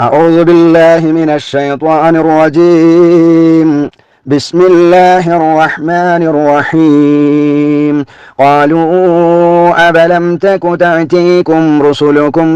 أعوذ بالله من الشيطان الرجيم. بسم الله الرحمن الرحيم. قالوا أبلم تك تأتيكم رسلكم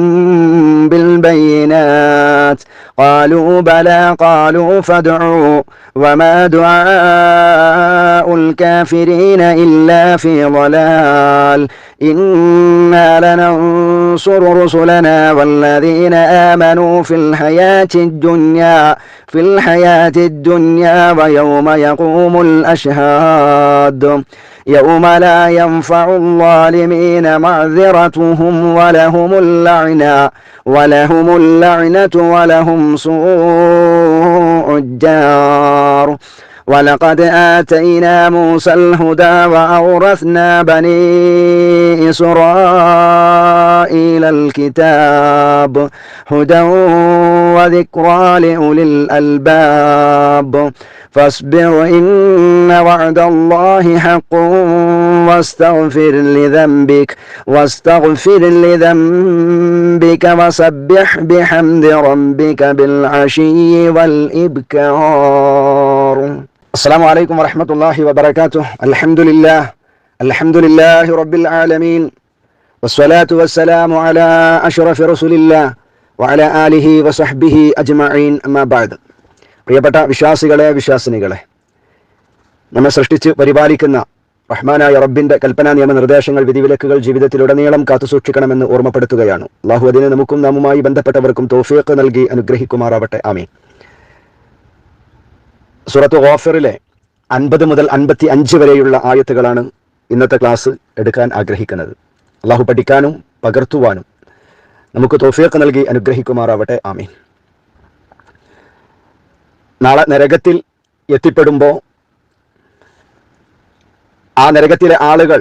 بالبينات؟ قالوا بلى قالوا فادعوا. وما دعاء الكافرين إلا في ضلال إنا لننصر رسلنا والذين آمنوا في الحياة الدنيا في الحياة الدنيا ويوم يقوم الأشهاد. يوم لا ينفع الظالمين معذرتهم ولهم اللعنة ولهم اللعنة ولهم سوء الدار ولقد آتينا موسى الهدى وأورثنا بني إسرائيل الكتاب هدى وذكرى لأولي الألباب. فاصبر إن وعد الله حق واستغفر لذنبك واستغفر لذنبك وسبح بحمد ربك بالعشي والإبكار. السلام عليكم ورحمة الله وبركاته الحمد لله الحمد لله رب العالمين والصلاة والسلام على أشرف رسول الله وعلى آله وصحبه أجمعين أما بعد പ്രിയപ്പെട്ട വിശ്വാസികളെ വിശ്വാസിനികളെ നമ്മെ സൃഷ്ടിച്ച് പരിപാലിക്കുന്ന റഹ്മാനായ റബ്ബിന്റെ കൽപ്പനാ നിയമ നിർദ്ദേശങ്ങൾ വിധിവിലക്കുകൾ ജീവിതത്തിലുടനീളം കാത്തുസൂക്ഷിക്കണമെന്ന് ഓർമ്മപ്പെടുത്തുകയാണ് അള്ളാഹു അതിന് നമുക്കും നാമുമായി ബന്ധപ്പെട്ടവർക്കും തോഫിയൊക്കെ നൽകി അനുഗ്രഹിക്കുമാറാവട്ടെ ആമീൻ സൂറത്ത് ഓഫറിലെ അൻപത് മുതൽ അൻപത്തി അഞ്ച് വരെയുള്ള ആയത്തുകളാണ് ഇന്നത്തെ ക്ലാസ് എടുക്കാൻ ആഗ്രഹിക്കുന്നത്. അള്ളാഹു പഠിക്കാനും പകർത്തുവാനും നമുക്ക് തോഫിയൊക്കെ നൽകി അനുഗ്രഹിക്കുമാറാവട്ടെ. ആമീൻ. നാളെ നരകത്തിൽ എത്തിപ്പെടുമ്പോൾ ആ നരകത്തിലെ ആളുകൾ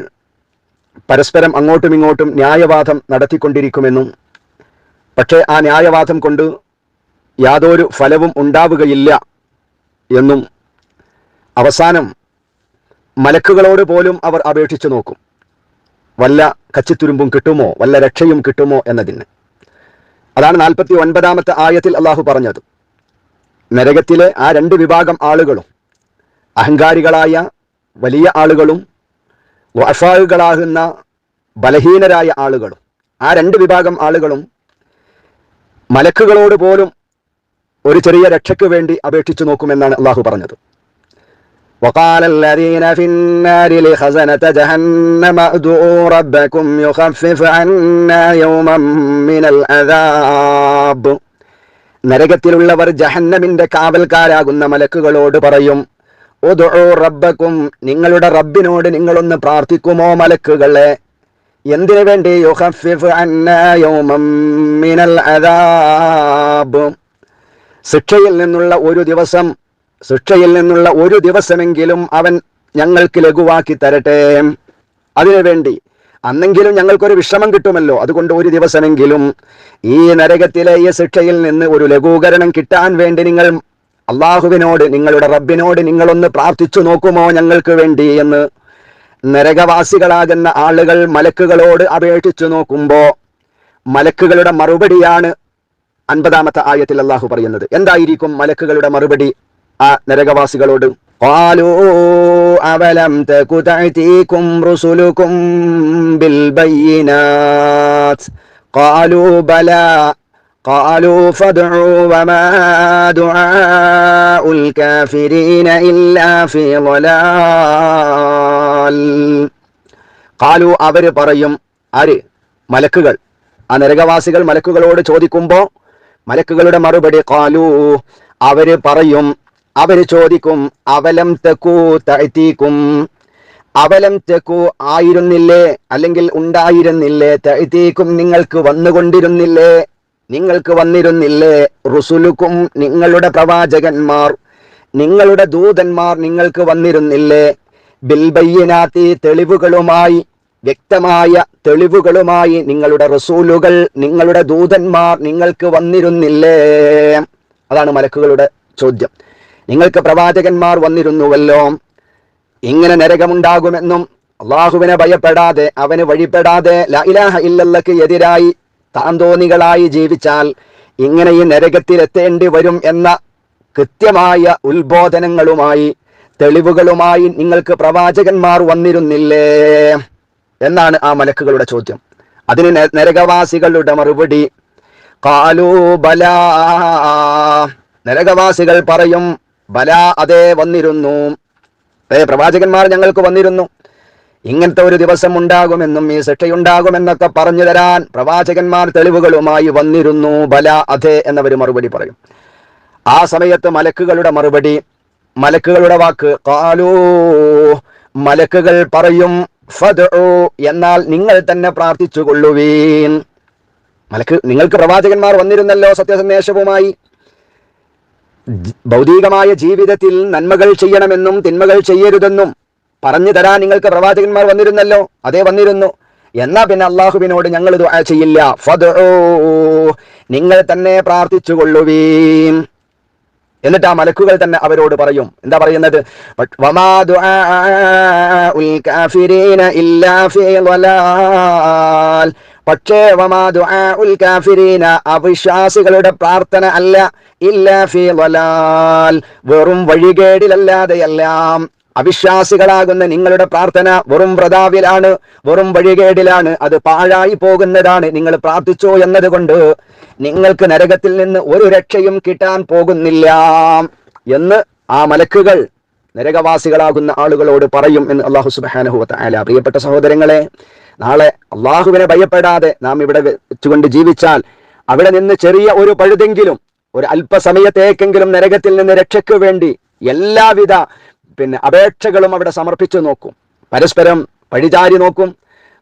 പരസ്പരം അങ്ങോട്ടും ഇങ്ങോട്ടും ന്യായവാദം നടത്തിക്കൊണ്ടിരിക്കുമെന്നും പക്ഷേ ആ ന്യായവാദം കൊണ്ട് യാതൊരു ഫലവും ഉണ്ടാവുകയില്ല എന്നും അവസാനം മലക്കുകളോട് പോലും അവർ അപേക്ഷിച്ചു നോക്കും. വല്ല കച്ചിത്തുരുമ്പും കിട്ടുമോ? വല്ല രക്ഷയും കിട്ടുമോ എന്നതിന്. അതാണ് നാൽപ്പത്തി ഒൻപതാമത്തെ ആയത്തിൽ അള്ളാഹു പറഞ്ഞത്. നരകത്തിലെ ആ രണ്ട് വിഭാഗം ആളുകളും അഹങ്കാരികളായ വലിയ ആളുകളും വഷാഹുകളാകുന്ന ബലഹീനരായ ആളുകളും ആ രണ്ട് വിഭാഗം ആളുകളും മലക്കുകളോട് പോലും ഒരു ചെറിയ രക്ഷയ്ക്ക് വേണ്ടി അപേക്ഷിച്ചു നോക്കുമെന്നാണ് അള്ളാഹു പറഞ്ഞത് وقال الذين في النار لخزنة جهنم ادعوا ربكم يخفف عنا يوما من العذاب നരകത്തിലുള്ളവർ ജഹന്നമിന്റെ കാവൽക്കാരാകുന്ന മലക്കുകളോട് പറയും ഉദുഉ റബ്ബക്കും നിങ്ങളുടെ റബ്ബിനോട് നിങ്ങളൊന്ന് പ്രാർത്ഥിക്കുമോ മലക്കുകളെ എന്തിനു വേണ്ടി യുഖഫിഫ് അന്നാ യൗമം മിനൽ അദാബ് ശിക്ഷയിൽ നിന്നുള്ള ഒരു ദിവസം ശിക്ഷയിൽ നിന്നുള്ള ഒരു ദിവസമെങ്കിലും അവൻ ഞങ്ങൾക്ക് ലഘുവാക്കി തരട്ടെ. അതിനുവേണ്ടി അന്നെങ്കിലും ഞങ്ങൾക്കൊരു വിശ്രമം കിട്ടുമല്ലോ. അതുകൊണ്ട് ഒരു ദിവസമെങ്കിലും ഈ നരകത്തിലെ ഈ ശിക്ഷയിൽ നിന്ന് ഒരു ലഘൂകരണം കിട്ടാൻ വേണ്ടി നിങ്ങൾ അള്ളാഹുവിനോട് നിങ്ങളുടെ റബ്ബിനോട് നിങ്ങളൊന്ന് പ്രാർത്ഥിച്ചു നോക്കുമോ ഞങ്ങൾക്ക് വേണ്ടി എന്ന് നരകവാസികളാകുന്ന ആളുകൾ മലക്കുകളോട് അപേക്ഷിച്ചു നോക്കുമ്പോൾ മലക്കുകളുടെ മറുപടിയാണ് അൻപതാമത്തെ ആയത്തിൽ അള്ളാഹു പറയുന്നത് എന്തായിരിക്കും മലക്കുകളുടെ മറുപടി ആ നരകവാസികളോട് قالوا أولم تك تأتيكم رسلكم بالبينات قالوا بلى قالوا فادعوا وما دعاء الكافرين إلا في ضلال قالوا അവർ പറയും ആര് മലക്കുകൾ ആ നരകവാസികൾ മലക്കുകളോട് ചോദിക്കുമ്പോ മലക്കുകളുടെ മറുപടി കാലു അവർ പറയും അവർ ചോദിക്കും അവലം തെക്കൂ തഴ്ത്തീക്കും അവലം തെക്കു ആയിരുന്നില്ലേ? അല്ലെങ്കിൽ ഉണ്ടായിരുന്നില്ലേ? തഴ്ത്തീക്കും നിങ്ങൾക്ക് വന്നുകൊണ്ടിരുന്നില്ലേ? നിങ്ങൾക്ക് വന്നിരുന്നില്ലേ? റുസുലുക്കും നിങ്ങളുടെ പ്രവാചകന്മാർ നിങ്ങളുടെ ദൂതന്മാർ നിങ്ങൾക്ക് വന്നിരുന്നില്ലേ? ബിൽബയ്യനാത്തി തെളിവുകളുമായി വ്യക്തമായ തെളിവുകളുമായി നിങ്ങളുടെ റസൂലുകൾ നിങ്ങളുടെ ദൂതന്മാർ നിങ്ങൾക്ക് വന്നിരുന്നില്ലേ? അതാണ് മലക്കുകളുടെ ചോദ്യം. നിങ്ങൾക്ക് പ്രവാചകന്മാർ വന്നിരുന്നുവല്ലോ? ഇങ്ങനെ നരകമുണ്ടാകുമെന്നും അള്ളാഹുവിനെ ഭയപ്പെടാതെ അവന് വഴിപ്പെടാതെ ലാ ഇലാഹ ഇല്ലല്ലക്ക് എതിരായി താന്തോന്നികളായി ജീവിച്ചാൽ ഇങ്ങനെ ഈ നരകത്തിലെത്തേണ്ടി വരും എന്ന കൃത്യമായ ഉത്ബോധനങ്ങളുമായി തെളിവുകളുമായി നിങ്ങൾക്ക് പ്രവാചകന്മാർ വന്നിരുന്നില്ലേ? എന്നാണ് ആ മലക്കുകളുടെ ചോദ്യം. അതിന് നരകവാസികളുടെ മറുപടി കാലൂ ബല നരകവാസികൾ പറയും ബല അതേ വന്നിരുന്നു. അതേ പ്രവാചകന്മാർ ഞങ്ങൾക്ക് വന്നിരുന്നു. ഇങ്ങനത്തെ ഒരു ദിവസം ഉണ്ടാകുമെന്നും ഈ ശിക്ഷയുണ്ടാകുമെന്നൊക്കെ പറഞ്ഞു തരാൻ പ്രവാചകന്മാർ തെളിവുകളുമായി വന്നിരുന്നു ബല അതേ എന്നവർ മറുപടി പറയും. ആ സമയത്ത് മലക്കുകളുടെ മറുപടി മലക്കുകളുടെ വാക്ക് കാലൂ മലക്കുകൾ പറയും എന്നാൽ നിങ്ങൾ തന്നെ പ്രാർത്ഥിച്ചു കൊള്ളുവീൻ മലക്ക് നിങ്ങൾക്ക് പ്രവാചകന്മാർ വന്നിരുന്നല്ലോ സത്യസന്ദേശവുമായി. ഭൗതികമായ ജീവിതത്തിൽ നന്മകൾ ചെയ്യണമെന്നും തിന്മകൾ ചെയ്യരുതെന്നും പറഞ്ഞു തരാൻ നിങ്ങൾക്ക് പ്രവാചകന്മാർ വന്നിരുന്നല്ലോ അതേ വന്നിരുന്നു. എന്നാ പിന്നെ അള്ളാഹുവിനോട് ഞങ്ങൾ ചെയ്യില്ല. ഫതോ നിങ്ങൾ തന്നെ പ്രാർത്ഥിച്ചു കൊള്ളുവീൻ എന്നിട്ട് ആ മലക്കുകൾ തന്നെ അവരോട് പറയും. എന്താ പറയുന്നത്? വമാ ദുആഉൽ കാഫിരീന ഇല്ലാ ഫീ ളലാൽ." പക്ഷേ കാഫിരീന അവിശ്വാസികളുടെ പ്രാർത്ഥന അല്ല ഇല്ല ഫീ വലാൽ വെറും വഴികേടിലല്ലാതെയെല്ലാം. അവിശ്വാസികളാകുന്ന നിങ്ങളുടെ പ്രാർത്ഥന വെറും വ്രതാവിലാണ് വെറും വഴികേടിലാണ് അത് പാഴായി പോകുന്നതാണ്. നിങ്ങൾ പ്രാർത്ഥിച്ചോ എന്നതുകൊണ്ട് നിങ്ങൾക്ക് നരകത്തിൽ നിന്ന് ഒരു രക്ഷയും കിട്ടാൻ പോകുന്നില്ല എന്ന് ആ മലക്കുകൾ നരകവാസികളാകുന്ന ആളുകളോട് പറയും എന്ന് അള്ളാഹു സുബാനഹു അല പ്രിയപ്പെട്ട സഹോദരങ്ങളെ നാളെ അള്ളാഹുവിനെ ഭയപ്പെടാതെ നാം ഇവിടെ വെച്ചുകൊണ്ട് ജീവിച്ചാൽ അവിടെ നിന്ന് ചെറിയ ഒരു പഴുതെങ്കിലും ഒരു അല്പസമയത്തേക്കെങ്കിലും നരകത്തിൽ നിന്ന് രക്ഷയ്ക്ക് വേണ്ടി എല്ലാവിധ പിന്നെ അപേക്ഷകളും അവിടെ സമർപ്പിച്ചു നോക്കും. പരസ്പരം പഴിചാരി നോക്കും.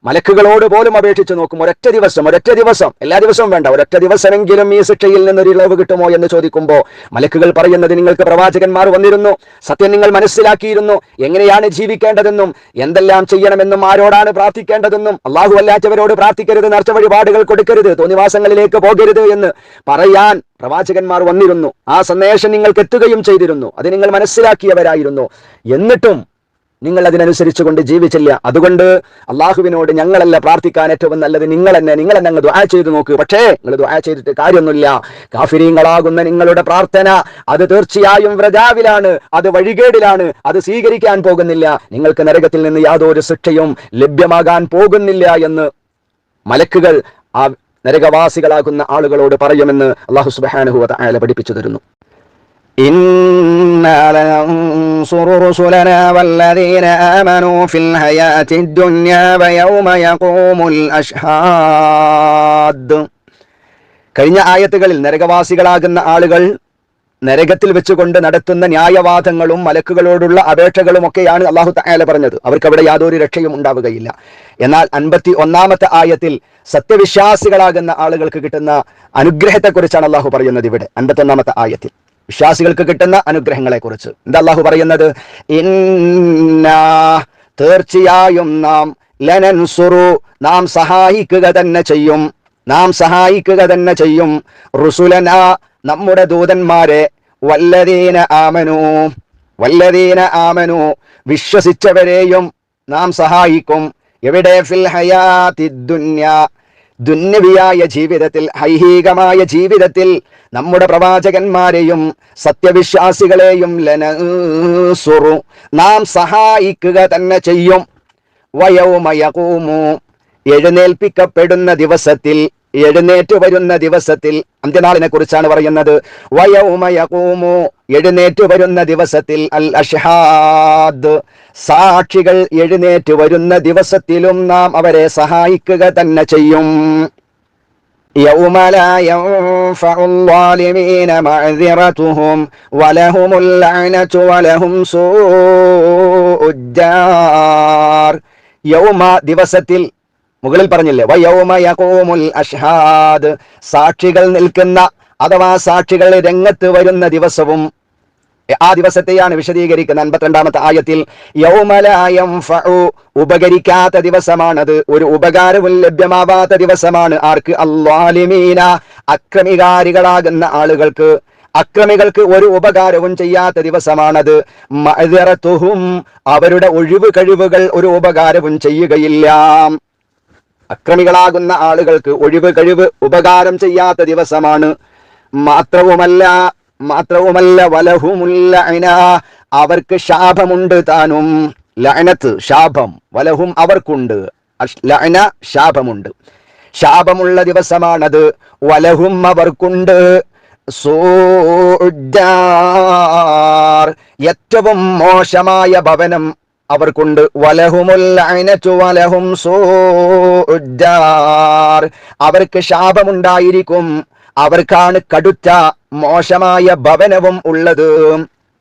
മലക്കുകളോട് പോലും അപേക്ഷിച്ച് നോക്കും ഒരൊറ്റ ദിവസം ഒരൊറ്റ ദിവസം എല്ലാ ദിവസവും വേണ്ട ഒരൊറ്റ ദിവസമെങ്കിലും ഈ ശിക്ഷയിൽ നിന്നൊരു ഇളവ് കിട്ടുമോ എന്ന് ചോദിക്കുമ്പോൾ മലക്കുകൾ പറയുന്നത് നിങ്ങൾക്ക് പ്രവാചകന്മാർ വന്നിരുന്നു സത്യം നിങ്ങൾ മനസ്സിലാക്കിയിരുന്നു എങ്ങനെയാണ് ജീവിക്കേണ്ടതെന്നും എന്തെല്ലാം ചെയ്യണമെന്നും ആരോടാണ് പ്രാർത്ഥിക്കേണ്ടതെന്നും അള്ളാഹു അല്ലാത്തവരോട് പ്രാർത്ഥിക്കരുത് നേർച്ച വഴിപാടുകൾ കൊടുക്കരുത് തോന്നിവാസങ്ങളിലേക്ക് പോകരുത് എന്ന് പറയാൻ പ്രവാചകന്മാർ വന്നിരുന്നു. ആ സന്ദേശം നിങ്ങൾക്ക് എത്തുകയും ചെയ്തിരുന്നു അത് നിങ്ങൾ മനസ്സിലാക്കിയവരായിരുന്നു. എന്നിട്ടും നിങ്ങൾ അതിനനുസരിച്ച് കൊണ്ട് ജീവിച്ചില്ല. അതുകൊണ്ട് അള്ളാഹുവിനോട് ഞങ്ങളല്ല പ്രാർത്ഥിക്കാൻ ഏറ്റവും നല്ലത് നിങ്ങൾ തന്നെ നിങ്ങൾ തന്നെ അങ്ങ് ദ്വാ ചെയ്ത് നോക്ക്. പക്ഷേ നിങ്ങൾ ദ്വാ ചെയ്തിട്ട് കാര്യമൊന്നുമില്ല. കാഫിരീങ്ങളാകുന്ന നിങ്ങളുടെ പ്രാർത്ഥന അത് തീർച്ചയായും വ്രജാവിലാണ് അത് വഴികേടിലാണ് അത് സ്വീകരിക്കാൻ പോകുന്നില്ല. നിങ്ങൾക്ക് നരകത്തിൽ നിന്ന് യാതൊരു ശിക്ഷയും ലഭ്യമാകാൻ പോകുന്നില്ല എന്ന് മലക്കുകൾ ആ നരകവാസികളാകുന്ന ആളുകളോട് പറയുമെന്ന് അള്ളാഹു സുബാനുഹുവ പഠിപ്പിച്ചു തരുന്നു. إنا لننصر رسلنا والذين آمنوا في الحياة الدنيا ويوم يقوم الأشهاد കഴിഞ്ഞ ആയത്തുകളിൽ നരകവാസികളാകുന്ന ആളുകൾ നരകത്തിൽ വെച്ചുകൊണ്ട് നടത്തുന്ന ന്യായവാദങ്ങളും മലക്കുകളോടുള്ള അപേക്ഷകളും ഒക്കെയാണ് അള്ളാഹു തആല പറഞ്ഞത് അവർക്ക് അവിടെ യാതൊരു രക്ഷയും ഉണ്ടാവുകയില്ല എന്നാൽ അൻപത്തി ഒന്നാമത്തെ ആയത്തിൽ സത്യവിശ്വാസികളാകുന്ന ആളുകൾക്ക് കിട്ടുന്ന അനുഗ്രഹത്തെക്കുറിച്ചാണ് അള്ളാഹു പറയുന്നത് ഇവിടെ അൻപത്തി ഒന്നാമത്തെ ആയത്തിൽ വിശ്വാസികൾക്ക് കിട്ടുന്ന അനുഗ്രഹങ്ങളെക്കുറിച്ച്. എന്താ അള്ളാഹു പറയുന്നത്? ഇന്നാ തീർച്ചയായും നാം ലനൻസുറു നാം സഹായിക്കുക തന്നെ ചെയ്യും. നാം സഹായിക്കുക തന്നെ ചെയ്യും. റുസുലന നമ്മുടെ ദൂതന്മാരെ വല്ലതീന ആമനു വല്ലതീന ആമനു വിശ്വസിച്ചവരെയും നാം സഹായിക്കും. എവിടെ? ഫിൽ ഹയാതി ദുന്യവിയായ ജീവിതത്തിൽ ഐഹികമായ ജീവിതത്തിൽ നമ്മുടെ പ്രവാചകന്മാരെയും സത്യവിശ്വാസികളെയും ലനസുറു. നാം സഹായിക്കുക തന്നെ ചെയ്യും. വയൗമയകൂമു. എഴുന്നേൽപ്പിക്കപ്പെടുന്ന ദിവസത്തിൽ എഴുന്നേറ്റ് വരുന്ന ദിവസത്തിൽ അന്ത്യനാളിനെ കുറിച്ചാണ് പറയുന്നത്. വയൗമയകൂമു എഴുന്നേറ്റ് വരുന്ന ദിവസത്തിൽ അൽ അഷാദ് സാക്ഷികൾ എഴുന്നേറ്റ് വരുന്ന ദിവസത്തിലും നാം അവരെ സഹായിക്കുക തന്നെ ചെയ്യും. യൗമ ദിവസത്തിൽ മുകളിൽ പറഞ്ഞില്ലേ വയോമയകോമുൽ അഷ്ഹാദ് സാക്ഷികൾ നിൽക്കുന്ന അഥവാ സാക്ഷികൾ രംഗത്ത് വരുന്ന ദിവസവും ആ ദിവസത്തെയാണ് വിശദീകരിക്കുന്ന അൻപത്തിരണ്ടാമത്തെ ആയത്തിൽ. യൗമലായം ഉപകരിക്കാത്ത ദിവസമാണത് ഒരു ഉപകാരവും ലഭ്യമാവാത്ത ദിവസമാണ്. ആർക്ക്? അള്ളാലിമീന അക്രമികാരികളാകുന്ന ആളുകൾക്ക്. അക്രമികൾക്ക് ഒരു ഉപകാരവും ചെയ്യാത്ത ദിവസമാണത്. അവരുടെ ഒഴിവ് കഴിവുകൾ ഒരു ഉപകാരവും ചെയ്യുകയില്ല. അക്രമികളാകുന്ന ആളുകൾക്ക് ഒഴിവ് കഴിവ് ഉപകാരം ചെയ്യാത്ത ദിവസമാണ്. മാത്രവുമല്ല മാത്രവുമല്ല വലഹുമുല്ല അവർക്ക് ശാപമുണ്ട് താനും. ലഅനത്ത് ശാപം. വലഹും അവർക്കുണ്ട്. ലഅന ശാപമുണ്ട്. ശാപമുള്ള ദിവസമാണത്. വലഹും അവർക്കുണ്ട്. ഏറ്റവും മോശമായ ഭവനം അവർക്കുണ്ട്. അവർക്ക് ശാപമുണ്ടായിരിക്കും. അവർക്കാണ് കടുത്ത മോശമായ ഭവനവും ഉള്ളത്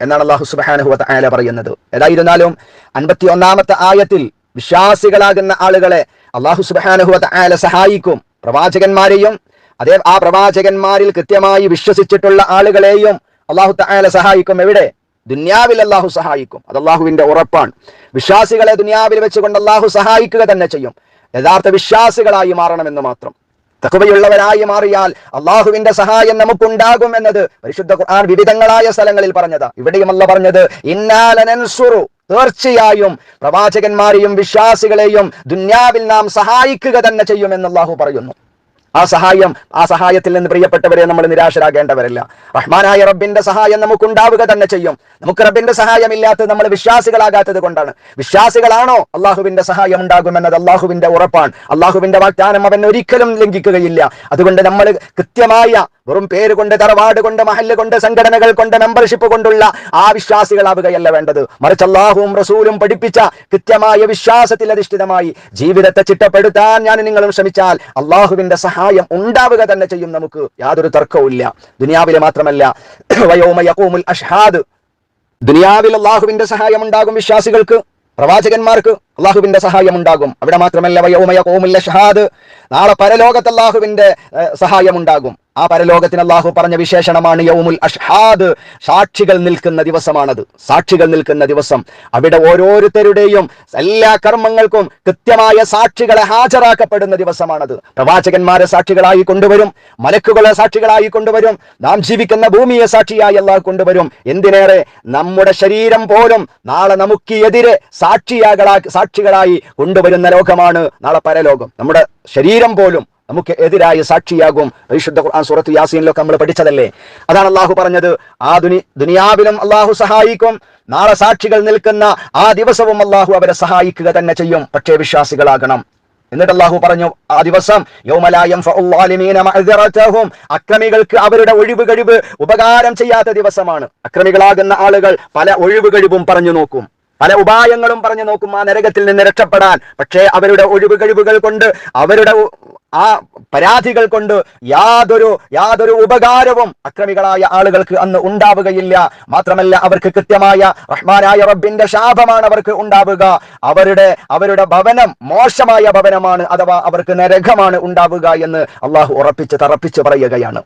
എന്നാണ് അള്ളാഹു സുബ്ഹാനഹു ആല പറയുന്നത്. ഏതായിരുന്നാലും അൻപത്തി ഒന്നാമത്തെ ആയത്തിൽ വിശ്വാസികളാകുന്ന ആളുകളെ അള്ളാഹു സുബ്ഹാനഹു ആല സഹായിക്കും. പ്രവാചകന്മാരെയും അതേ ആ പ്രവാചകന്മാരിൽ കൃത്യമായി വിശ്വസിച്ചിട്ടുള്ള ആളുകളെയും അള്ളാഹു തആല സഹായിക്കും. എവിടെ? ദുന്യാവിൽ അള്ളാഹു സഹായിക്കും. അത് അള്ളാഹുവിന്റെ ഉറപ്പാണ്. വിശ്വാസികളെ ദുനിയാവിൽ വെച്ചുകൊണ്ട് അള്ളാഹു സഹായിക്കുക തന്നെ ചെയ്യും. യഥാർത്ഥ വിശ്വാസികളായി മാറണമെന്ന് മാത്രം. തഖ്വയുള്ളവരായി മാറിയാൽ അള്ളാഹുവിന്റെ സഹായം നമുക്കുണ്ടാകും എന്നത് പരിശുദ്ധ ഖുർആൻ വിവിധങ്ങളായ സ്ഥലങ്ങളിൽ പറഞ്ഞതാ. ഇവിടെയും അല്ല പറഞ്ഞത് ഇന്നാലനൻസുറു തീർച്ചയായും പ്രവാചകന്മാരെയും വിശ്വാസികളെയും ദുന്യാവിൽ നാം സഹായിക്കുക തന്നെ ചെയ്യുമെന്ന് അള്ളാഹു പറയുന്നു. ആ സഹായം ആ സഹായത്തിൽ നിന്ന് പ്രിയപ്പെട്ടവരെ നമ്മൾ നിരാശരാകേണ്ടവരല്ല. റഹ്മാനായ റബ്ബിന്റെ സഹായം നമുക്ക് ഉണ്ടാവുക തന്നെ ചെയ്യും. നമുക്ക് റബ്ബിന്റെ സഹായം ഇല്ലാത്തത് നമ്മൾ വിശ്വാസികളാകാത്തത് കൊണ്ടാണ്. വിശ്വാസികളാണോ? അള്ളാഹുവിന്റെ സഹായം ഉണ്ടാകുമെന്നത് അള്ളാഹുവിന്റെ ഉറപ്പാണ്. അള്ളാഹുവിന്റെ വാഗ്ദാനം അവൻ ഒരിക്കലും ലംഘിക്കുകയില്ല. അതുകൊണ്ട് നമ്മൾ കൃത്യമായ വെറും പേര് കൊണ്ട് തറവാട് കൊണ്ട് മഹല്ല് കൊണ്ട് സംഘടനകൾ കൊണ്ട് മെമ്പർഷിപ്പ് കൊണ്ടുള്ള ആ വിശ്വാസികളാവുകയല്ല വേണ്ടത്. മറിച്ച് അള്ളാഹുവും റസൂലും പഠിപ്പിച്ച കൃത്യമായ വിശ്വാസത്തിൽ അധിഷ്ഠിതമായി ജീവിതത്തെ ചിട്ടപ്പെടുത്താൻ ഞാൻ നിങ്ങളും ശ്രമിച്ചാൽ അള്ളാഹുവിന്റെ സഹായം ഉണ്ടാവുക തന്നെ ചെയ്യും നമുക്ക്. യാതൊരു തർക്കവുമില്ല ദുനിയാവിലെ മാത്രമല്ല. വയോമ യഖൂമുൽ അഷ്ഹാദ്. ദുനിയാവിൽ അള്ളാഹുവിന്റെ സഹായം ഉണ്ടാകും വിശ്വാസികൾക്ക് പ്രവാചകന്മാർക്ക്. അള്ളാഹുവിന്റെ സഹായം ഉണ്ടാകും അവിടെ മാത്രമല്ല വയോമയ കോമില്ല ഷഹാദ്. നാളെ പരലോകത്ത് അള്ളാഹുവിന്റെ സഹായമുണ്ടാകും. ആ പരലോകത്തിന് അള്ളാഹു പറഞ്ഞ വിശേഷണമാണ് യൗമുൽ അഷ്ഹാദ്. സാക്ഷികൾ നിൽക്കുന്ന ദിവസമാണത്. സാക്ഷികൾ നിൽക്കുന്ന ദിവസം. അവിടെ ഓരോരുത്തരുടെയും എല്ലാ കർമ്മങ്ങൾക്കും കൃത്യമായ സാക്ഷികളെ ഹാജരാക്കപ്പെടുന്ന ദിവസമാണത്. പ്രവാചകന്മാരെ സാക്ഷികളായി കൊണ്ടുവരും. മലക്കുകളെ സാക്ഷികളായി കൊണ്ടുവരും. നാം ജീവിക്കുന്ന ഭൂമിയെ സാക്ഷിയായി അള്ളാഹു കൊണ്ടുവരും. എന്തിനേറെ? നമ്മുടെ ശരീരം പോലും നാളെ നമുക്ക് എതിരെ സാക്ഷിയാകളാ സാക്ഷികളായി കൊണ്ടുവരുന്ന ലോകമാണ് നാളെ പരലോകം. നമ്മുടെ ശരീരം പോലും നമുക്ക് എതിരായ സാക്ഷിയാകും. പരിശുദ്ധ ഖുർആൻ സൂറത്ത് യാസീനിലൊക്കെ നമ്മൾ പഠിച്ചതല്ലേ? അതാണ് അള്ളാഹു പറഞ്ഞത്. ആ ദുനി ദുനിയാവിലും അള്ളാഹു സഹായിക്കും. നാളെ സാക്ഷികൾ നിൽക്കുന്ന ആ ദിവസവും അള്ളാഹു അവരെ സഹായിക്കുക തന്നെ ചെയ്യും. പക്ഷേ വിശ്വാസികളാകണം. എന്നിട്ട് അള്ളാഹു പറഞ്ഞു ആ ദിവസം അക്രമികൾക്ക് അവരുടെ ഒഴിവ് കഴിവ് ഉപകാരം ചെയ്യാത്ത ദിവസമാണ്. അക്രമികളാകുന്ന ആളുകൾ പല ഒഴിവ് കഴിവും പറഞ്ഞു നോക്കും. പല ഉപായങ്ങളും പറഞ്ഞു നോക്കും ആ നരകത്തിൽ നിന്ന് രക്ഷപ്പെടാൻ. പക്ഷേ അവരുടെ ഒഴിവ് കഴിവുകൾ കൊണ്ട് അവരുടെ ആ പരാതികൾ കൊണ്ട് യാതൊരു യാതൊരു ഉപകാരവും അക്രമികളായ ആളുകൾക്ക് അന്ന് ഉണ്ടാവുകയില്ല. മാത്രമല്ല അവർക്ക് കൃത്യമായ റഹ്മാനായ റബ്ബിന്റെ ശാപമാണ് അവർക്ക് ഉണ്ടാവുക. അവരുടെ അവരുടെ ഭവനം മോശമായ ഭവനമാണ് അഥവാ അവർക്ക് നരകമാണ് ഉണ്ടാവുക എന്ന് അള്ളാഹു ഉറപ്പിച്ച് തറപ്പിച്ച് പറയുകയാണ്.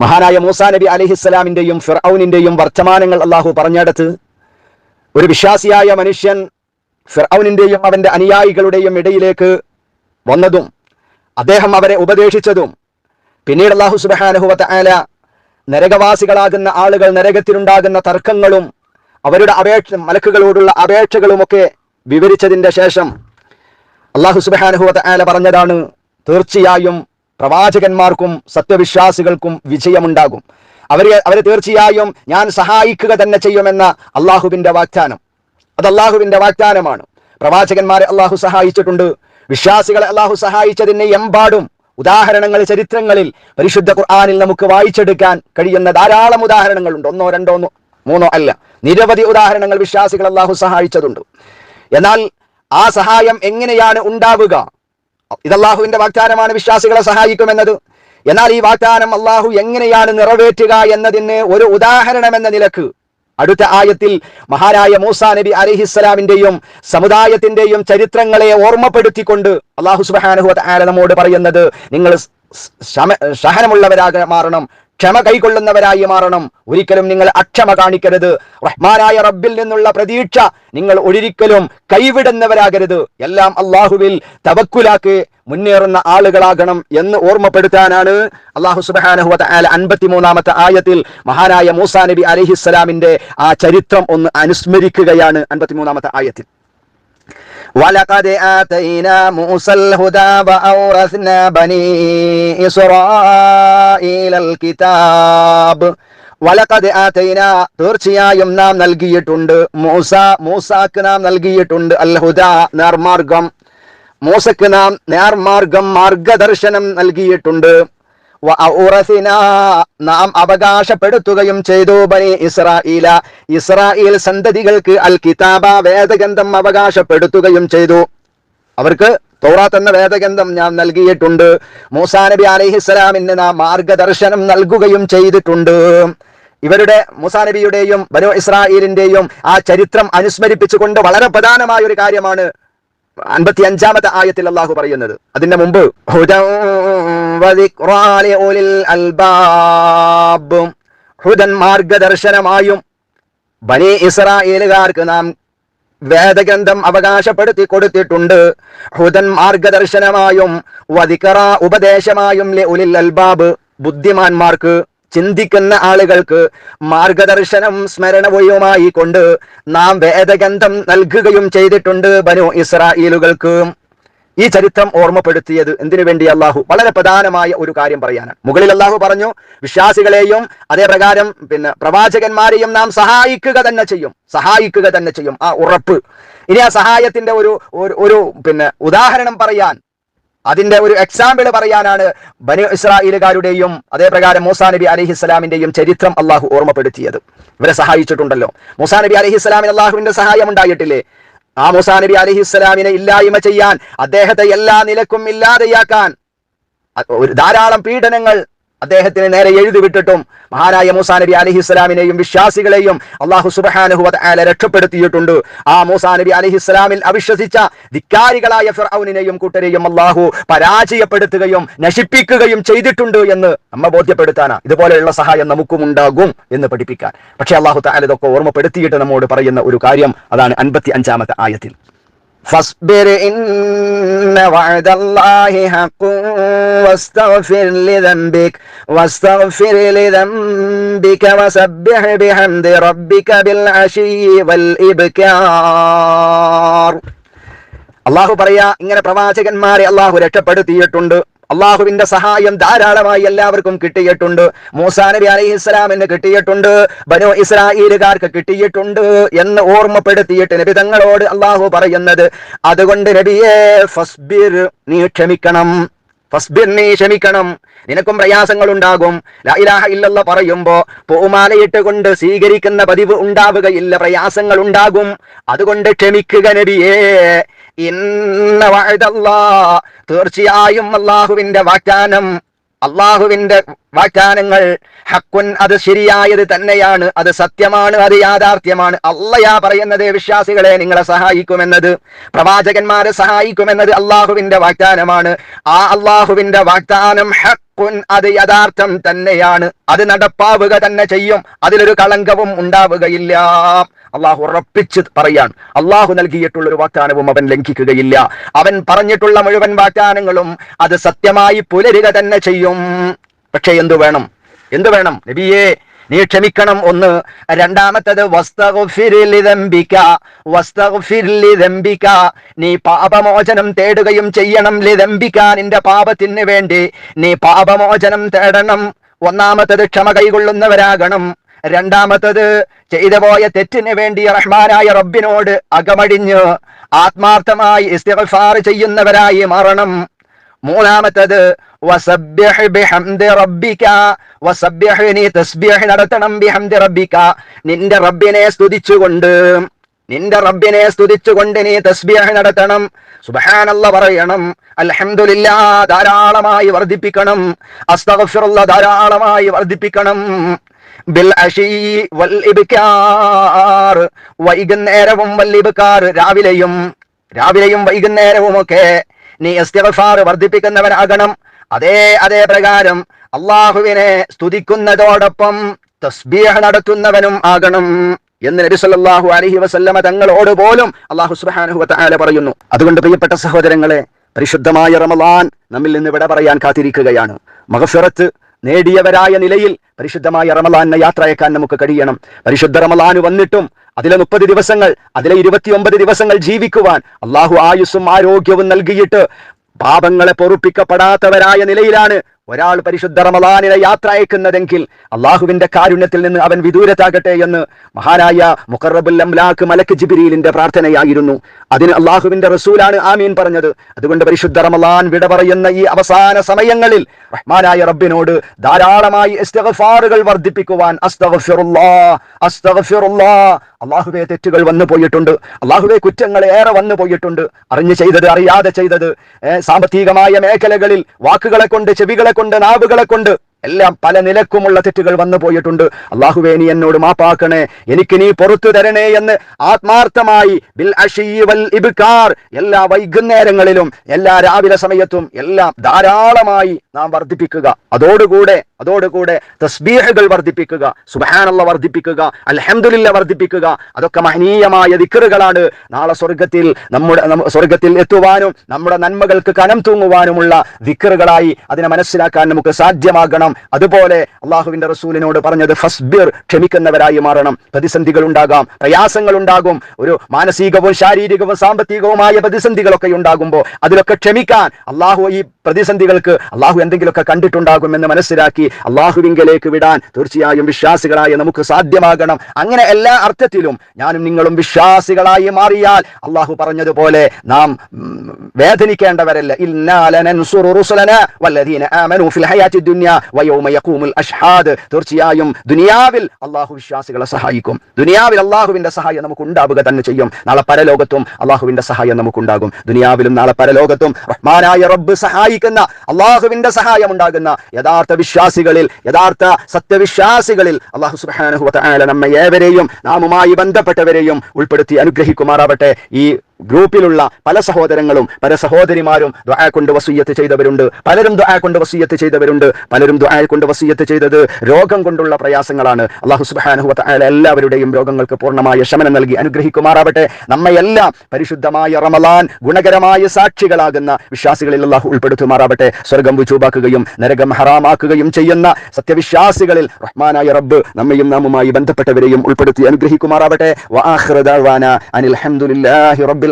മഹാനായ മൂസാ നബി അലഹിസ്സലാമിന്റെയും ഫിർഔനിന്റെയും വർത്തമാനങ്ങൾ അള്ളാഹു പറഞ്ഞെടുത്ത് ഒരു വിശ്വാസിയായ മനുഷ്യൻ ഫിർഔനിന്റെയും അവന്റെ അനുയായികളുടെയും ഇടയിലേക്ക് വന്നതും അദ്ദേഹം അവരെ ഉപദേശിച്ചതും പിന്നീട് അള്ളാഹു സുബാനുഹുവത്ത ആല നരകവാസികളാകുന്ന ആളുകൾ നരകത്തിലുണ്ടാകുന്ന തർക്കങ്ങളും അവരുടെ അപേക്ഷ മലക്കുകളോടുള്ള അപേക്ഷകളുമൊക്കെ വിവരിച്ചതിന്റെ ശേഷം അള്ളാഹു സുബാനുഹുവത്ത ആല പറഞ്ഞതാണ് തീർച്ചയായും പ്രവാചകന്മാർക്കും സത്യവിശ്വാസികൾക്കും വിജയമുണ്ടാകും. അവരെ അവരെ തീർച്ചയായും ഞാൻ സഹായിക്കുക തന്നെ ചെയ്യുമെന്ന അള്ളാഹുവിന്റെ വാഗ്ദാനം. അത് അള്ളാഹുവിന്റെ വാഗ്ദാനമാണ്. പ്രവാചകന്മാരെ അള്ളാഹു സഹായിച്ചിട്ടുണ്ട്. വിശ്വാസികളെ അള്ളാഹു സഹായിച്ചതിന് എമ്പാടും ഉദാഹരണങ്ങൾ ചരിത്രങ്ങളിൽ പരിശുദ്ധ ഖുർആാനിൽ നമുക്ക് വായിച്ചെടുക്കാൻ കഴിയുന്ന ധാരാളം ഉദാഹരണങ്ങളുണ്ട്. ഒന്നോ രണ്ടോ മൂന്നോ അല്ല. നിരവധി ഉദാഹരണങ്ങൾ വിശ്വാസികൾ അള്ളാഹു സഹായിച്ചതുണ്ട്. എന്നാൽ ആ സഹായം എങ്ങനെയാണ് ഉണ്ടാവുക? ഇത് അള്ളാഹുവിന്റെ വാഗ്ദാനമാണ് വിശ്വാസികളെ സഹായിക്കുമെന്നത്. എന്നാൽ ഈ വാഗ്ദാനം അള്ളാഹു എങ്ങനെയാണ് നിറവേറ്റുക എന്നതിന് ഒരു ഉദാഹരണം എന്ന നിലയ്ക്ക്. അടുത്ത ആയത്തിൽ മഹാനായ മൂസ നബി അലിഹിസ്സലാമിന്റെയും സമുദായത്തിന്റെയും ചരിത്രങ്ങളെ ഓർമ്മപ്പെടുത്തിക്കൊണ്ട് അള്ളാഹു സുബാനുഹു ആല നമ്മോട് പറയുന്നത് നിങ്ങൾ സ്- സ്- ശമ- സഹനമുള്ളവരാக മാറണം ക്ഷമ കൈകൊള്ളുന്നവരായി മാറണം. ഒരിക്കലും നിങ്ങൾ അക്ഷമ കാണിക്കരുത്. റഹ്മാനായ റബ്ബിൽ നിന്നുള്ള പ്രതീക്ഷ നിങ്ങൾ ഒരിക്കലും കൈവിടുന്നവരാകരുത്. എല്ലാം അള്ളാഹുവിൽ തവക്കുലാക്ക് മുന്നേറുന്ന ആളുകളാകണം എന്ന് ഓർമ്മപ്പെടുത്താനാണ് അള്ളാഹു സുബാനഹുവത്ത ആല അൻപത്തിമൂന്നാമത്തെ ആയത്തിൽ മഹാനായ മൂസാ നബി അലഹിസ്സലാമിന്റെ ആ ചരിത്രം ഒന്ന് അനുസ്മരിക്കുകയാണ് അൻപത്തിമൂന്നാമത്തെ ആയത്തിൽ. ولقد آتينا موسى الهدى وأورثنا بني إسرائيل الكتاب വലക്കത് ആതൈന തീർച്ചയായും നാം നൽകിയിട്ടുണ്ട് മൂസ മൂസാക്ക് നാം നൽകിയിട്ടുണ്ട് അൽഹുദ നേർമാർഗം മൂസക്ക് നാം നേർമാർഗം മാർഗദർശനം നൽകിയിട്ടുണ്ട് വ ഔറസിന നാം അവകാശപ്പെടുത്തുകയും ചെയ്തു ബനി ഇസ്രായേല ഇസ്രായേൽ സന്തതികൾക്ക് അൽ കിതാബ വേദഗ്രന്ഥം അവകാശപ്പെടുത്തുകയും ചെയ്തു. അവർക്ക് തൗറാത്ത് എന്ന വേദഗ്രന്ഥം ഞാൻ നൽകിയിട്ടുണ്ട്. മൂസാ നബി അലൈഹിസ്സലാമിന് നാം മാർഗദർശനം നൽകുകയും ചെയ്തിട്ടുണ്ട്. ഇവരുടെ മൂസാ നബിയുടെയും ബനോ ഇസ്രായേലിന്റെയും ആ ചരിത്രം അനുസ്മരിപ്പിച്ചുകൊണ്ട് വളരെ പ്രധാനമായ ഒരു കാര്യമാണ് അൻപത്തി അഞ്ചാമത്തെ ആയത്തിൽ അള്ളാഹു പറയുന്നത്. അതിന്റെ മുമ്പ് ഹുദൻ മാർഗദർശനമായും ബനി ഇസ്രായേലുകാർക്ക് നാം വേദഗ്രന്ഥം അവകാശപ്പെടുത്തി കൊടുത്തിട്ടുണ്ട്. ഹുദൻ മാർഗദർശനമായും വധിക്കറ ഉപദേശമായും ഉലിൽ അൽബാബ് ബുദ്ധിമാന്മാർക്ക് ചിന്തിക്കുന്ന ആളുകൾക്ക് മാർഗദർശനം സ്മരണവുമായി കൊണ്ട് നാം വേദഗന്ധം നൽകുകയും ചെയ്തിട്ടുണ്ട് ബനു ഇസ്രായേലുകൾക്ക്. ഈ ചരിത്രം ഓർമ്മപ്പെടുത്തിയത് എന്തിനു വേണ്ടി അള്ളാഹു വളരെ പ്രധാനമായ ഒരു കാര്യം പറയാനാണ് മുകളിൽ അള്ളാഹു പറഞ്ഞു വിശ്വാസികളെയും അതേപ്രകാരം പിന്നെ പ്രവാചകന്മാരെയും നാം സഹായിക്കുക തന്നെ ചെയ്യും. സഹായിക്കുക തന്നെ ചെയ്യും. ആ ഉറപ്പ്. ഇനി ആ സഹായത്തിന്റെ ഒരു- ഒരു പിന്നെ ഉദാഹരണം പറയാൻ അതിന്റെ ഒരു എക്സാമ്പിൾ പറയാനാണ് ബനു ഇസ്രായേലുകാരുടെയും അതേപ്രകാരം മൂസാ നബി അലഹിസ്സലാമിന്റെയും ചരിത്രം അള്ളാഹു ഓർമ്മപ്പെടുത്തിയത്. ഇവരെ സഹായിച്ചിട്ടുണ്ടല്ലോ. മൂസാ നബി അലഹിസ്സലാമിന് അള്ളാഹുവിന്റെ സഹായം ഉണ്ടായിട്ടില്ലേ? ആ മൂസാ നബി അലഹിസ്സലാമിനെ ഇല്ലായ്മ ചെയ്യാൻ അദ്ദേഹത്തെ എല്ലാ നിലക്കും ഇല്ലാതെയാക്കാൻ ധാരാളം പീഡനങ്ങൾ അദ്ദേഹത്തിന് നേരെ എഴുതി വിട്ടിട്ടും മഹാനായ മൂസാ നബി അലഹിസ്സലാമിനെയും വിശ്വാസികളെയും അള്ളാഹു സുബഹാനുഹു ആല രക്ഷപ്പെടുത്തിയിട്ടുണ്ട്. ആ മൂസാ നബി അലഹിസ്സലാമിൽ അവിശ്വസിച്ച ധിക്കാരികളായ ഫിർഔനിനെയും കൂട്ടരെയും അള്ളാഹു പരാജയപ്പെടുത്തുകയും നശിപ്പിക്കുകയും ചെയ്തിട്ടുണ്ട് എന്ന് നമ്മ ബോധ്യപ്പെടുത്താനാണ് ഇതുപോലെയുള്ള സഹായം നമുക്കും ഉണ്ടാകും എന്ന് പഠിപ്പിക്കാൻ. പക്ഷേ അള്ളാഹു താല ഇതൊക്കെ ഓർമ്മപ്പെടുത്തിയിട്ട് നമ്മോട് പറയുന്ന ഒരു കാര്യം അതാണ് അൻപത്തി അഞ്ചാമത്തെ ആയത്തിൽ. فاصبر إن وعد الله حق واستغفر لذنبك واستغفر لذنبك وسبح بحمد ربك بالعشي والإبكار അള്ളാഹു പറയാ ഇങ്ങനെ പ്രവാചകന്മാരെ അള്ളാഹു രക്ഷപ്പെടുത്തിയിട്ടുണ്ട് അള്ളാഹുവിന്റെ സഹായം ധാരാളമായി എല്ലാവർക്കും കിട്ടിയിട്ടുണ്ട്. മൂസാ നബി അലൈഹി ഇസ്ലാമിന് കിട്ടിയിട്ടുണ്ട്. ബനോ ഇസ്രായേലുകാർക്ക് കിട്ടിയിട്ടുണ്ട് എന്ന് ഓർമ്മപ്പെടുത്തിയിട്ട് നബി തങ്ങളോട് അള്ളാഹു പറയുന്നത് അതുകൊണ്ട് നബിയെ ഫസ്ബിർ നീ ക്ഷമിക്കണം. ഫസ്ബിർ നീ ക്ഷമിക്കണം. നിനക്കും പ്രയാസങ്ങൾ ഉണ്ടാകും ലാ ഇലാഹ ഇല്ലല്ല പറയുമ്പോ പൂമാലയിട്ട് കൊണ്ട് സ്വീകരിക്കുന്ന പതിവ് ഉണ്ടാവുകയില്ല പ്രയാസങ്ങൾ ഉണ്ടാകും അതുകൊണ്ട് ക്ഷമിക്കുക നബിയേ. ഇന്ന തീർച്ചയായും അള്ളാഹുവിന്റെ വാഗ്ദാനം അള്ളാഹുവിന്റെ വാഗ്ദാനങ്ങൾ ഹക്കുൻ അത് ശരിയായത് തന്നെയാണ് അത് സത്യമാണ് അത് യാഥാർത്ഥ്യമാണ്. അള്ളയാ പറയുന്നത് വിശ്വാസികളെ നിങ്ങളെ സഹായിക്കുമെന്നത് പ്രവാചകന്മാരെ സഹായിക്കുമെന്നത് അള്ളാഹുവിന്റെ വാഗ്ദാനമാണ്. ആ അള്ളാഹുവിന്റെ വാഗ്ദാനം ഹക്കുൻ അത് യഥാർത്ഥം തന്നെയാണ്. അത് നടപ്പാവുക തന്നെ ചെയ്യും. അതിലൊരു കളങ്കവും ഉണ്ടാവുകയില്ല. അള്ളാഹു ഉറപ്പിച്ച് പറയാൻ അള്ളാഹു നൽകിയിട്ടുള്ള ഒരു വാഗ്ദാനവും അവൻ ലംഘിക്കുകയില്ല. അവൻ പറഞ്ഞിട്ടുള്ള മുഴുവൻ വാഗ്ദാനങ്ങളും അത് സത്യമായി പുലരുക തന്നെ ചെയ്യും. പക്ഷെ എന്തു വേണം? എന്തു വേണം? നബിയെ നീ ക്ഷമിക്കണം ഒന്ന്. രണ്ടാമത്തത്. നീ പാപമോചനം തേടുകയും ചെയ്യണം ലിതംബിക്ക നിന്റെ പാപത്തിന് വേണ്ടി നീ പാപമോചനം തേടണം. ഒന്നാമത്തത് ക്ഷമ കൈകൊള്ളുന്നവരാകണം. രണ്ടാമത്തത് ചെയ്തു പോയ തെറ്റിന് വേണ്ടി റഹ്മാനായ റബ്ബിനോട് അകമടിഞ്ഞ് ആത്മാർത്ഥമായി ഇസ്തിഫാർ ചെയ്യുന്നവരായി മാറണം. മൂന്നാമത്തത് നീ തസ്ബീഹ് നടത്തണം ബിഹംദി റബ്ബിക. നിന്റെ റബ്ബിനെ സ്തുതിച്ചുകൊണ്ട് നിന്റെ റബ്ബിനെ സ്തുതിച്ചുകൊണ്ട് നീ തസ്ബീഹ് നടത്തണം. സുബ്ഹാനല്ല പറയണം. അൽഹംദുലില്ലാ ധാരാളമായി വർദ്ധിപ്പിക്കണം. അസ്തഗ്ഫിറുള്ള ധാരാളമായി വർദ്ധിപ്പിക്കണം. വൈകുന്നേരവും വൽ രാവിലെയും രാവിലെയും വൈകുന്നേരവും ഒക്കെ നീ ഇസ്തിഗ്ഫാർ വർദ്ധിപ്പിക്കുന്നവനാകണം. അതേ അതേ പ്രകാരം അള്ളാഹുവിനെ സ്തുതിക്കുന്നതോടൊപ്പം തസ്ബീഹ് നടത്തുന്നവനും ആകണം എന്ന് നബി സല്ലല്ലാഹു അലൈഹി വസല്ലമ തങ്ങളോട് പോലും അള്ളാഹു സുബ്ഹാനഹു വതആല പറയുന്നു. അതുകൊണ്ട് പ്രിയപ്പെട്ട സഹോദരങ്ങളെ പരിശുദ്ധമായ റമലാൻ നമ്മിൽ നിന്ന് ഇവിടെ പറയാൻ കാത്തിരിക്കുകയാണ്. മഗ്ഫിറത്ത് നേടിയവരായ നിലയിൽ പരിശുദ്ധമായ റമലാനെ യാത്രയക്കാൻ നമുക്ക് കഴിയണം. പരിശുദ്ധ റമലാന് വന്നിട്ടും അതിലെ മുപ്പത് ദിവസങ്ങൾ അതിലെ ഇരുപത്തിയൊമ്പത് ദിവസങ്ങൾ ജീവിക്കുവാൻ അള്ളാഹു ആയുസ്സും ആരോഗ്യവും നൽകിയിട്ട് പാപങ്ങളെ പൊറുപ്പിക്കപ്പെടാത്തവരായ നിലയിലാണ് ഒരാൾ പരിശുദ്ധ റമദാനിലെ യാത്ര അയക്കുന്നതെങ്കിൽ അള്ളാഹുവിന്റെ കാരുണ്യത്തിൽ നിന്ന് അവൻ വിദൂരത്താകട്ടെ എന്ന് മഹാനായ മുഖറബുൽ അംലാഖ് മലക്ക് ജിബിരിലിന്റെ പ്രാർത്ഥനയായിരുന്നു. അതിന് അള്ളാഹുവിന്റെ റസൂലാണ് ആമീൻ പറഞ്ഞത്. അതുകൊണ്ട് പരിശുദ്ധ റമലാൻ വിട പറയുന്ന ഈ അവസാന സമയങ്ങളിൽ റഹ്മാനായ റബ്ബിനോട് ധാരാളമായി ഇസ്തിഗ്ഫാറുകൾ വർദ്ധിപ്പിക്കുവാൻ അള്ളാഹുബേ തെറ്റുകൾ വന്നു പോയിട്ടുണ്ട്. അള്ളാഹുവെ കുറ്റങ്ങൾ ഏറെ വന്നു പോയിട്ടുണ്ട്. അറിഞ്ഞു ചെയ്തത് അറിയാതെ ചെയ്തത് സാമ്പത്തികമായ മേഖലകളിൽ വാക്കുകളെ കൊണ്ട് ചെവികളെ കൊണ്ട് നാവുകളെ കൊണ്ട് എല്ലാം പല നിലക്കുമുള്ള തെറ്റുകൾ വന്നു പോയിട്ടുണ്ട്. അള്ളാഹുവേ നീ എന്നോട് മാപ്പാക്കണേ. എനിക്ക് നീ പുറത്തു തരണേ എന്ന് ആത്മാർത്ഥമായി ബിൽ വൽ ഇബ്കാർ എല്ലാ വൈകുന്നേരങ്ങളിലും എല്ലാ രാവിലെ സമയത്തും എല്ലാം ധാരാളമായി നാം വർദ്ധിപ്പിക്കുക. അതോടുകൂടെ അതോടുകൂടെ തസ്ബീഹകൾ വർദ്ധിപ്പിക്കുക സുബാനുള്ള വർദ്ധിപ്പിക്കുക അലഹമുല്ല വർദ്ധിപ്പിക്കുക. അതൊക്കെ മഹനീയമായ ദിക്കറുകളാണ് നാളെ സ്വർഗത്തിൽ നമ്മുടെ നമ്മ- സ്വർഗത്തിൽ എത്തുവാനും നമ്മുടെ നന്മകൾക്ക് കനം തൂങ്ങുവാനുമുള്ള ദിക്കറുകളായി അതിനെ മനസ്സിലാക്കാൻ നമുക്ക് സാധ്യമാകണം. അതുപോലെ അള്ളാഹുവിന്റെ റസൂലിനോട് പറഞ്ഞത് ഫസ്ബിർ ക്ഷമിക്കുന്നവരായി മാറണം. പ്രതിസന്ധികൾ ഉണ്ടാകാം പ്രയാസങ്ങൾ ഉണ്ടാകും ഒരു മാനസികവും ശാരീരികവും സാമ്പത്തികവുമായ പ്രതിസന്ധികളൊക്കെ ഉണ്ടാകുമ്പോൾ അതിലൊക്കെ ക്ഷമിക്കാൻ അള്ളാഹു ഈ പ്രതിസന്ധികൾക്ക് അള്ളാഹു എന്തെങ്കിലുമൊക്കെ കണ്ടിട്ടുണ്ടാകുമെന്ന് മനസ്സിലാക്കി അള്ളാഹുവിങ്കലേക്ക് വിടാൻ തീർച്ചയായും വിശ്വാസികളായ നമുക്ക് സാധ്യമാകണം. അങ്ങനെ എല്ലാ അർത്ഥത്തിലും ഞാനും നിങ്ങളും വിശ്വാസികളായി മാറിയാൽ അള്ളാഹു പറഞ്ഞതുപോലെ നാം വേദനിക്കേണ്ടവരല്ല. ഇന്നാ അഷ്ഹാദ്. തീർച്ചയായും ദുനിയാവിൽ അള്ളാഹു വിശ്വാസികളെ സഹായിക്കും. ദുനിയാവിൽ അള്ളാഹുവിന്റെ സഹായം നമുക്ക് ഉണ്ടാവുക തന്നെ ചെയ്യും. നാളെ പരലോകത്തും അള്ളാഹുവിന്റെ സഹായം നമുക്കുണ്ടാകും. ദുനിയാവിലും നാളെ പരലോകത്തും റഹ്മാനായ റബ്ബ് സഹായിക്കുന്ന അള്ളാഹുവിന്റെ സഹായം ഉണ്ടാകുന്ന യഥാർത്ഥ വിശ്വാസികളിൽ യഥാർത്ഥ സത്യവിശ്വാസികളിൽ അള്ളാഹു സുബ്ഹാനഹു നമ്മ നമ്മെ ഏവരെയും നാമുമായി ബന്ധപ്പെട്ടവരെയും ഉൾപ്പെടുത്തി അനുഗ്രഹിക്കുമാറാവട്ടെ. ഈ ഗ്രൂപ്പിലുള്ള പല സഹോദരങ്ങളും പല സഹോദരിമാരും ദുആ കൊണ്ട് വസീയത്ത് ചെയ്തവരുണ്ട്. പലരും ദുആ കൊണ്ട് വസീയത്ത് ചെയ്തവരുണ്ട്. പലരും ദുആ കൊണ്ട് വസീയത്ത് ചെയ്തത് രോഗം കൊണ്ടുള്ള പ്രയാസങ്ങളാണ്. അള്ളാഹു സുബ്ഹാനഹു വതആല എല്ലാവരുടെയും രോഗങ്ങൾക്ക് പൂർണമായ ശമനം നൽകി അനുഗ്രഹിക്കുമാറാവട്ടെ. നമ്മയെല്ലാം പരിശുദ്ധമായ റമലാൻ ഗുണകരമായ സാക്ഷികളാകുന്ന വിശ്വാസികളിൽ അള്ളാഹു ഉൾപ്പെടുത്തുമാറാവട്ടെ. സ്വർഗം വിചൂപാക്കുകയും നരകം ഹറാമാക്കുകയും ചെയ്യുന്ന സത്യവിശ്വാസികളിൽ റഹ്മാനായ റബ്ബ് നമ്മയും നാമുമായി ബന്ധപ്പെട്ടവരെയും ഉൾപ്പെടുത്തി അനുഗ്രഹിക്കുമാറാവട്ടെ. അനിൽ ഹംദുലില്ലാഹി റബ്ബിൽ